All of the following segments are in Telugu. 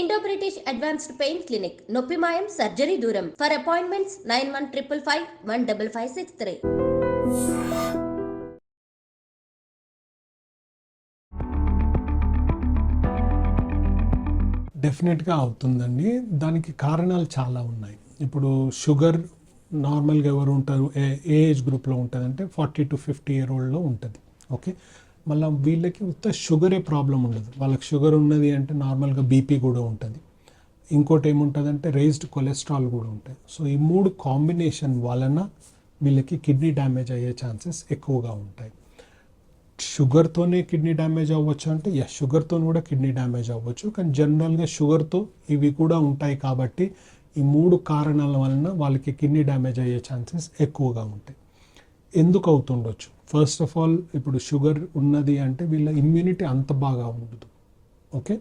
Indo British advanced pain clinic నొప్పి మాయం సర్జరీ దూరం for appointments nine one triple five one double five six three డెఫినెట్గా అవుతుందండి. దానికి కారణాలు చాలా ఉన్నాయి. ఇప్పుడు షుగర్ నార్మల్గా ఎవరు ఉంటారు ఏ ఏజ్ గ్రూప్లో ఉంటుందంటే ఫార్టీ టు ఫిఫ్టీ ఇయర్ ఓల్డ్లో ఉంటుంది. ఓకే? మళ్ళీ వీళ్ళకి ఉత్త షుగరే ప్రాబ్లం ఉండదు. వాళ్ళకి షుగర్ ఉన్నది అంటే నార్మల్గా బీపీ కూడా ఉంటుంది. ఇంకోటి ఏముంటుందంటే రేస్డ్ రేజ్డ్ కొలెస్ట్రాల్ కూడా ఉంటుంది. సో ఈ మూడు కాంబినేషన్ వలన వీళ్ళకి కిడ్నీ డ్యామేజ్ అయ్యే ఛాన్సెస్ ఎక్కువగా ఉంటాయి. షుగర్తోనే కిడ్నీ డ్యామేజ్ అవ్వచ్చు అంటే యా షుగర్తో కూడా కిడ్నీ డ్యామేజ్ అవ్వచ్చు. కానీ జనరల్గా షుగర్తో ఇవి కూడా ఉంటాయి కాబట్టి ఈ మూడు కారణాల వలన వాళ్ళకి కిడ్నీ డ్యామేజ్ అయ్యే ఛాన్సెస్ ఎక్కువగా ఉంటాయి. ఎందుకు అవుతుండొచ్చు ఫస్ట్ ఆఫ్ ఆల్ ఇప్పుడు షుగర్ ఉన్నది అంటే వీళ్ళ ఇమ్యూనిటీ అంత బాగా ఉండదు. ఓకే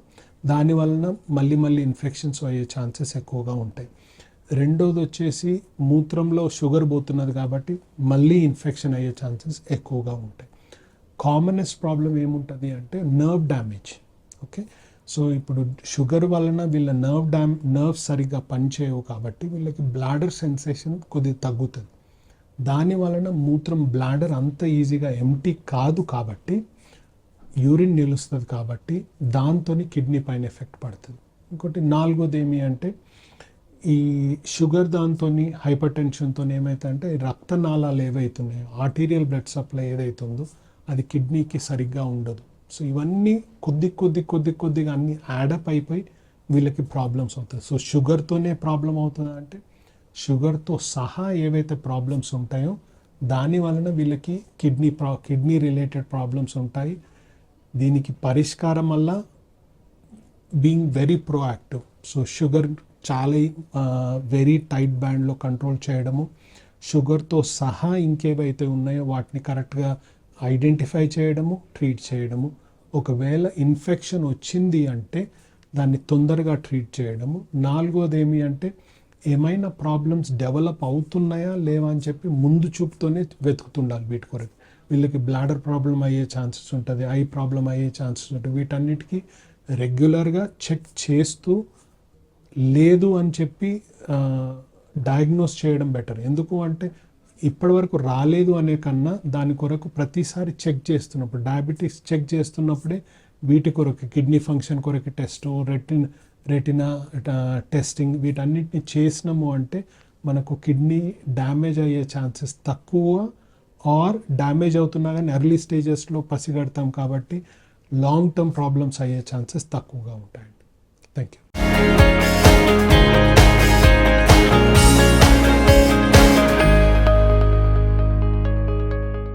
దాని వలన మళ్ళీ మళ్ళీ ఇన్ఫెక్షన్స్ అయ్యే ఛాన్సెస్ ఎక్కువగా ఉంటాయి. రెండోది వచ్చేసి మూత్రంలో షుగర్ పోతున్నది కాబట్టి మళ్ళీ ఇన్ఫెక్షన్ అయ్యే ఛాన్సెస్ ఎక్కువగా ఉంటాయి. కామనెస్ట్ ప్రాబ్లం ఏముంటుంది అంటే నర్వ్ డ్యామేజ్ ఓకే సో ఇప్పుడు షుగర్ వలన వీళ్ళ నర్వ్ డ్యామ్ నర్వ్ సరిగ్గా పనిచేయవు కాబట్టి వీళ్ళకి బ్లాడర్ సెన్సేషన్ కొద్దిగా తగ్గుతుంది. దాని వలన మూత్రం బ్లాడర్ అంత ఈజీగా ఎంటీ కాదు కాబట్టి యూరిన్ నిలుస్తుంది కాబట్టి దాంతో కిడ్నీ పైన ఎఫెక్ట్ పడుతుంది. ఇంకోటి నాలుగోది ఏమి అంటే ఈ షుగర్ దాంతో హైపర్ టెన్షన్తో ఏమవుతుందంటే రక్తనాళాలు ఏవైతున్నాయో ఆర్టీరియల్ బ్లడ్ సప్లై ఏదైతుందో అది కిడ్నీకి సరిగ్గా ఉండదు. సో ఇవన్నీ కొద్ది కొద్ది కొద్ది కొద్దిగా అన్ని యాడప్ అయిపోయి వీళ్ళకి ప్రాబ్లమ్స్ అవుతాయి. సో షుగర్తోనే ప్రాబ్లం అవుతుంది అంటే షుగర్తో సహా ఏవైతే ప్రాబ్లమ్స్ ఉంటాయో దాని వలన వీళ్ళకి కిడ్నీ ప్రా కిడ్నీ రిలేటెడ్ ప్రాబ్లమ్స్ ఉంటాయి. దీనికి పరిష్కారం వల్ల being very proactive so sugar చాలా వెరీ టైట్ బ్యాండ్లో కంట్రోల్ చేయడము షుగర్తో సహా ఇంకేవైతే ఉన్నాయో వాటిని కరెక్ట్గా ఐడెంటిఫై చేయడము ట్రీట్ చేయడము. ఒకవేళ ఇన్ఫెక్షన్ వచ్చింది అంటే దాన్ని తొందరగా ట్రీట్ చేయడము. నాలుగోది ఏమి అంటే ఏమైనా ప్రాబ్లమ్స్ డెవలప్ అవుతున్నాయా లేవా అని చెప్పి ముందు చూపుతోనే వెతుకుతుండాలి వీటి కొరకు. వీళ్ళకి బ్లాడర్ ప్రాబ్లం అయ్యే ఛాన్సెస్ ఉంటుంది ఐ ప్రాబ్లం అయ్యే ఛాన్సెస్ ఉంటుంది. వీటన్నిటికీ రెగ్యులర్గా చెక్ చేస్తూ లేదు అని చెప్పి డయాగ్నోస్ చేయడం బెటర్ ఎందుకు అంటే ఇప్పటివరకు రాలేదు అనే కన్నా దాని కొరకు ప్రతిసారి చెక్ చేస్తున్నప్పుడు డయాబెటీస్ చెక్ చేస్తున్నప్పుడే వీటి కొరకు కిడ్నీ ఫంక్షన్ కొరకు టెస్ట్ రెటిన్ రెటినా టెస్టింగ్ వీటన్నిటిని చేసినాము అంటే మనకు కిడ్నీ డ్యామేజ్ అయ్యే ఛాన్సెస్ తక్కువ ఆర్ డ్యామేజ్ అవుతున్నా కానీ ఎర్లీ స్టేజెస్లో పసిగడతాం కాబట్టి లాంగ్ టర్మ్ ప్రాబ్లమ్స్ అయ్యే ఛాన్సెస్ తక్కువగా ఉంటాయండి. Thank you